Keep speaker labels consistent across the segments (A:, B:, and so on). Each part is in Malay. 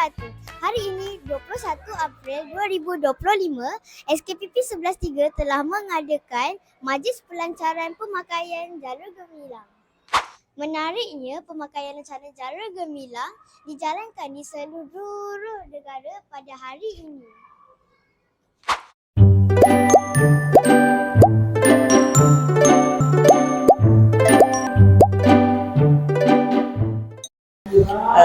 A: wabarakatuh. Hari ini 21 April 2025, SKPP 113 telah mengadakan Majlis Pelancaran Pemakaian Jalur Gemilang. Menariknya, pemakaian rencana jalur gemilang dijalankan di seluruh negara pada hari ini.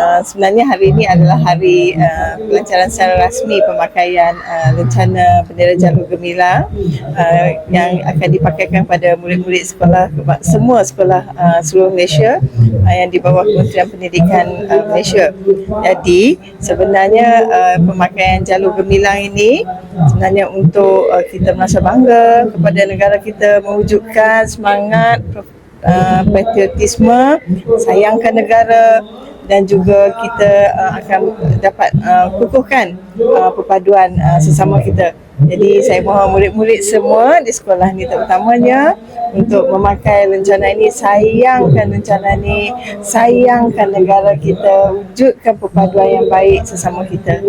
B: Uh, sebenarnya hari ini adalah hari uh, pelancaran secara rasmi pemakaian uh, rencana bendera jalur gemilang uh, yang akan dipakaikan pada murid-murid sekolah semua sekolah uh, seluruh Malaysia uh, yang di bawah Kementerian Pendidikan uh, Malaysia. Jadi sebenarnya uh, pemakaian jalur gemilang ini sebenarnya untuk uh, kita merasa bangga kepada negara kita mewujudkan semangat uh, patriotisme, sayangkan negara dan juga kita uh, akan dapat uh, kukuhkan uh, perpaduan uh, sesama kita. Jadi saya mohon murid-murid semua di sekolah ni terutamanya untuk memakai rencana ini, sayangkan rencana ini, sayangkan negara kita, wujudkan perpaduan yang baik sesama kita.